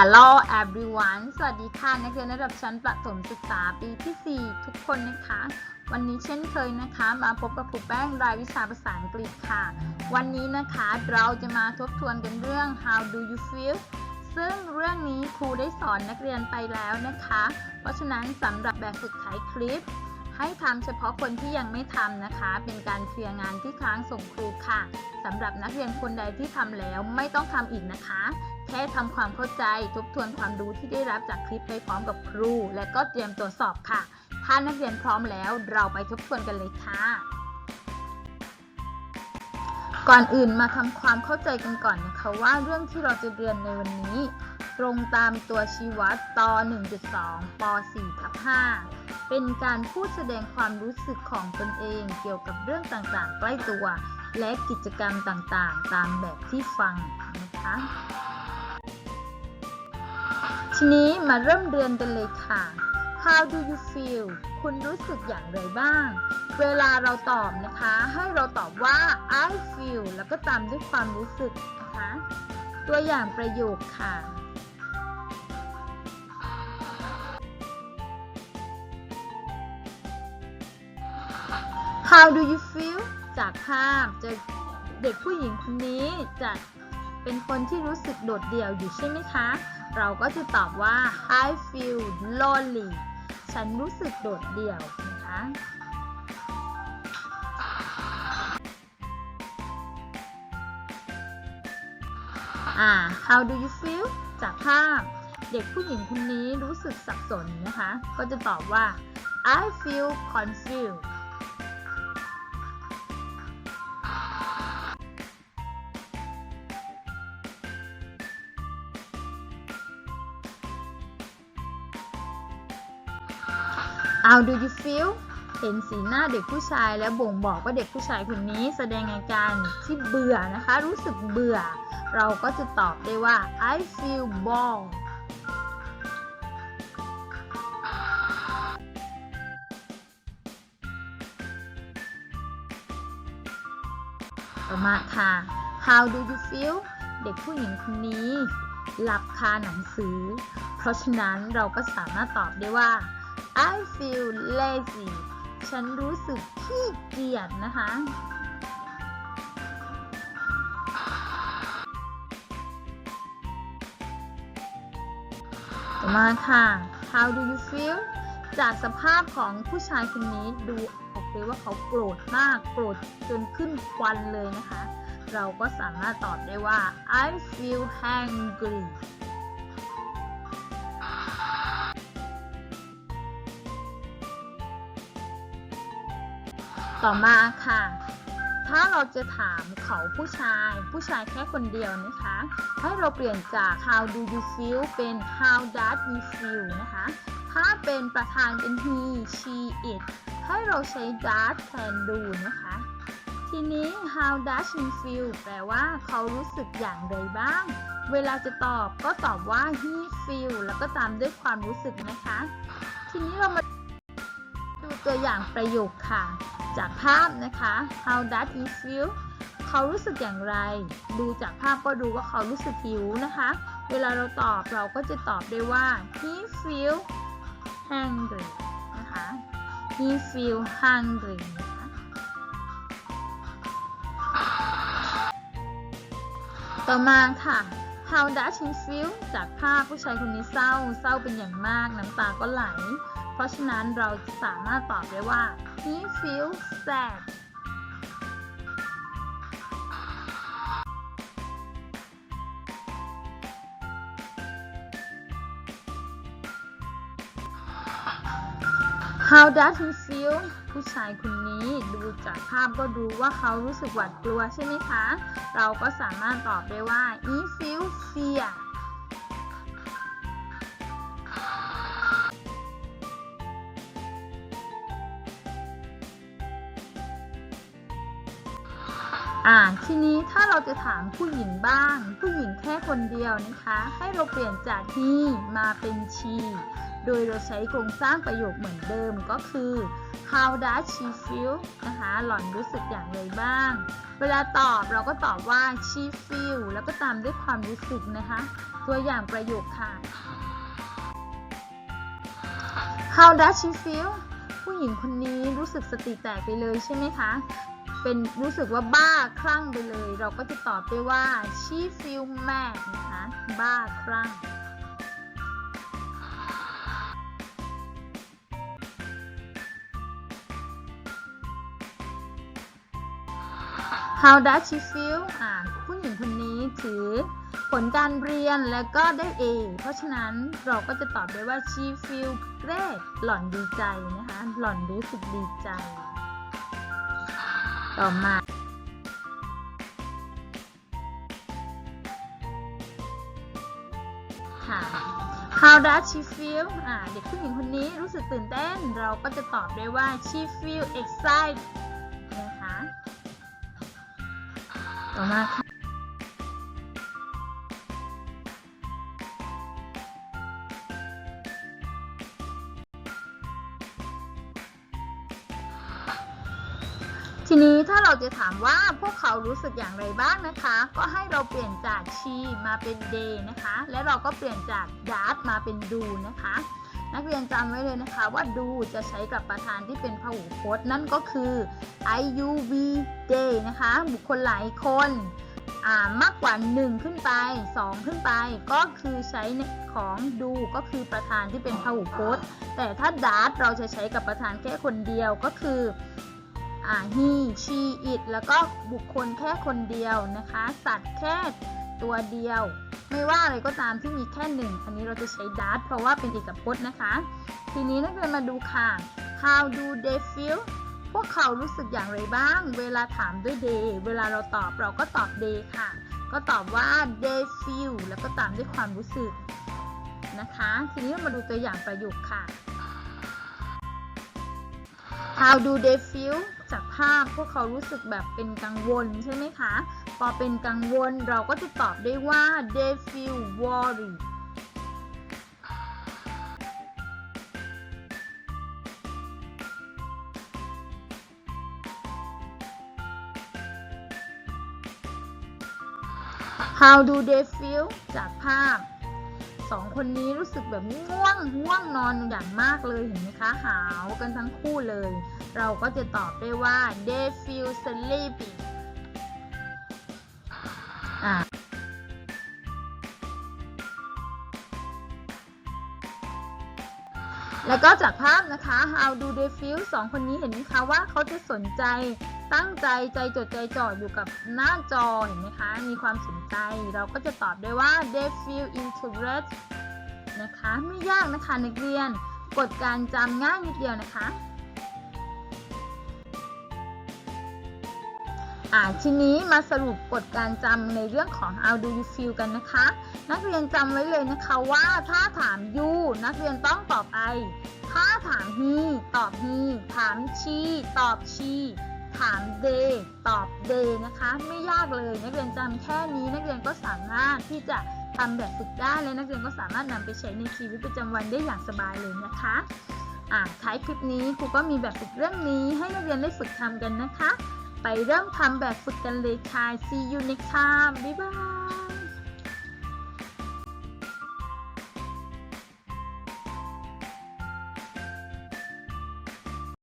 Hello everyone สวัสดีค่ะ นักเรียนระดับชั้นประถมศึกษาปีที่ 4 ทุกคนนะคะ วันนี้เช่นเคยนะคะ มาพบกับครูแป้งรายวิชาภาษาอังกฤษค่ะ วันนี้นะคะเราจะมาทบทวนกันเรื่อง how do you feel ซึ่งเรื่องนี้ครูได้สอนนักเรียนไปแล้วนะคะ เพราะฉะนั้นสำหรับแบบฝึกท้ายคลิป ให้ทำเฉพาะคนที่ยังไม่ทำนะคะ เป็นการเคลียร์งานที่ค้างส่งครูค่ะสำหรับนักเรียนคนใดที่ทำแล้วไม่ต้องทำอีกนะคะ แค่ทำความเข้าใจทบทวนความรู้ที่ได้รับจากคลิปไปพร้อมกับครู และก็เตรียมตรวจสอบค่ะ ถ้านักเรียนพร้อมแล้วเราไปทบทวนกันเลยค่ะ ก่อนอื่นมาทำความเข้าใจกันก่อนนะคะว่าเรื่องที่เราจะเรียนในวันนี้ ตรงตามตัวชี้วัดต 1.2 ป 4 ทับ 5 เป็นการพูดแสดงความรู้สึกของตนเองเกี่ยวกับเรื่องต่างๆ ใกล้ตัว และกิจกรรมต่างๆ ตามแบบที่ฟังนะคะ ทีนี้มาเริ่มเรียนกันเลยค่ะ How do you feel คุณรู้สึกอย่างไรบ้าง เวลาเราตอบนะคะ ให้เราตอบว่า I feel แล้วก็ตามด้วยความรู้สึกนะคะ ตัวอย่างประโยคค่ะ How do you feel จากภาพจะเด็กผู้หญิงคนนี้จะเป็นคนที่รู้สึกโดดเดี่ยวอยู่ใช่ไหมคะ เราก็จะตอบว่า I feel lonely ฉันรู้สึกโดดเดี่ยวนะคะอ่า How do you feel จากภาพเด็กผู้หญิงคนนี้รู้สึกสับสนนะคะ ก็จะตอบว่า I feel confused เอา do you feel เห็นสีหน้าเด็กผู้ชายแล้วบ่งบอกว่าเด็กผู้ชายคนนี้แสดงอาการที่เบื่อนะคะ รู้สึกเบื่อ เราก็จะตอบได้ว่า I feel bored ต่อมาค่ะ How do you feel เด็กผู้หญิงคนนี้ หลับคาหนังสือ เพราะฉะนั้นเราก็สามารถตอบได้ว่า I feel lazy ฉันรู้สึกขี้เกียจนะคะ ต่อมาค่ะ How do you feel จากสภาพของผู้ชายคนนี้ดูออกเลยว่าเขาโกรธมากโกรธจนขึ้นควันเลยนะคะ เราก็สามารถตอบได้ว่า I feel hungry ต่อมาค่ะ ถ้าเราจะถามเขาผู้ชาย ผู้ชายแค่คนเดียวนะคะ ให้เราเปลี่ยนจาก how do you feel เป็น how does he feel นะคะ ถ้าเป็นประธานเป็น he she it ให้เราใช้ does แทน do นะคะ ทีนี้ how does he feel แปลว่าเขารู้สึกอย่างไรบ้าง เวลาจะตอบก็ตอบว่า he feel แล้วก็ตามด้วยความรู้สึกนะคะ ทีนี้เรามา ตัวอย่างประโยคค่ะ จากภาพนะคะ how does he feel เขารู้สึกอย่างไร ดูจากภาพก็ดูว่าเขารู้สึกหิวนะคะ เวลาเราตอบเราก็จะตอบได้ว่า he feel hungry นะคะ he feel hungry ต่อมาค่ะ how does he feel จากภาพผู้ชายคนนี้เศร้า เศร้าเป็นอย่างมาก น้ำตาก็ไหล เพราะฉะนั้นเราสามารถตอบได้ว่า he feels sad ๆ How does he feel ผู้ชายคนนี้ดูจากภาพก็ดูว่าเขารู้สึกหวาดกลัวใช่ไหมคะ เราก็สามารถตอบได้ว่า he feels fear อ่าทีนี้ถ้าเราจะถามผู้หญิงบ้าง ผู้หญิงแค่คนเดียวนะคะ ให้เราเปลี่ยนจาก he มาเป็น she โดยเราใช้โครงสร้างประโยคเหมือนเดิมก็คือ how does she feel นะคะ หล่อนรู้สึกอย่างไรบ้าง เวลาตอบเราก็ตอบว่า she feel แล้วก็ตามด้วยความรู้สึกนะคะ ตัวอย่างประโยคค่ะ how does she feel ผู้หญิงคนนี้รู้สึกสติแตกไปเลยใช่ไหมคะ เป็นรู้สึกว่าบ้าคลั่งไปเลย เราก็จะตอบได้ว่า she feel mad นะคะ บ้าคลั่ง How does she feel อ่าผู้หญิงคนนี้ถือผลการเรียนแล้วก็ได้ A เพราะฉะนั้นเราก็จะตอบได้ว่า she feel great หล่อนดีใจนะคะ หล่อนรู้สึกดีใจ ต่อมา ค่ะ How does she feel อ่า เด็กผู้หญิงคนนี้รู้สึกตื่นเต้น เราก็จะตอบได้ว่า she feel excited นะคะ ต่อมาค่ะ ทีนี้ถ้าเราจะถามว่าพวกเขารู้สึกอย่างไรบ้างนะคะ ก็ให้เราเปลี่ยนจาก she มาเป็น they นะคะ และเราก็เปลี่ยนจาก does มาเป็น do นะคะ นักเรียนจำไว้เลยนะคะว่า do จะใช้กับประธานที่เป็นพหูพจน์ นั่นก็คือ I U V they นะคะ บุคคลหลายคนมากกว่า 1 ขึ้นไป 2 ขึ้นไป ก็คือใช้ของ do ก็คือประธานที่เป็นพหูพจน์ แต่ถ้า does เราจะใช้กับประธานแค่คนเดียวก็คือ he she it แล้วก็บุคคลแค่คนเดียวนะคะ สัตว์แค่ตัวเดียว ไม่ว่าอะไรก็ตามที่มีแค่หนึ่งอันนี้เราจะใช้ that เพราะว่าเป็นเอกพจน์นะคะ ทีนี้นักเรียนมาดูค่ะ how do they feel พวกเขารู้สึกอย่างไรบ้าง เวลาถามด้วย they เวลาเราตอบเราก็ตอบ they ค่ะ ก็ตอบว่า they feel แล้วก็ตามด้วยความรู้สึกนะคะ ทีนี้มาดูตัวอย่างประโยคค่ะ How do they feel จากภาพพวกเขารู้สึกแบบเป็นกังวลใช่ไหมคะ พอเป็นกังวลเราก็จะตอบได้ว่า they feel worried How do they feel จากภาพสองคนนี้รู้สึกแบบง่วงง่วงนอนอย่างมากเลยเห็นไหมคะ หาวกันทั้งคู่เลย เราก็จะตอบได้ว่า they feel sleepy อ่าแล้วก็จากภาพนะคะ how do they feel สองคนนี้เห็นไหมคะว่าเขาจะสนใจตั้งใจใจจดใจจ่ออยู่กับหน้าจอเห็นไหมคะ มีความสนใจ เราก็จะตอบได้ว่า they feel interested นะคะ ไม่ยากนะคะนักเรียน กฎการจำง่ายนิดเดียวนะคะ อ่าทีนี้มาสรุปกฎการจำในเรื่องของ how do you feel กันนะคะ นักเรียนจำไว้เลยนะคะว่าถ้าถาม you นักเรียนต้องตอบ I ถ้าถาม he ตอบ he ถาม she ตอบ she ถาม they ตอบ they นะคะ ไม่ยากเลยนักเรียนจำแค่นี้นักเรียนก็สามารถที่จะทำแบบฝึกได้และนักเรียนก็สามารถนำไปใช้ในชีวิตประจำวันได้อย่างสบายเลยนะคะอ่าท้ายคลิปนี้ครูก็มีแบบฝึกเรื่องนี้ให้นักเรียนได้ฝึกทำกันนะคะ เริ่มทำแบบฝึกกันเลยค่ะ see you next time บ๊ายบาย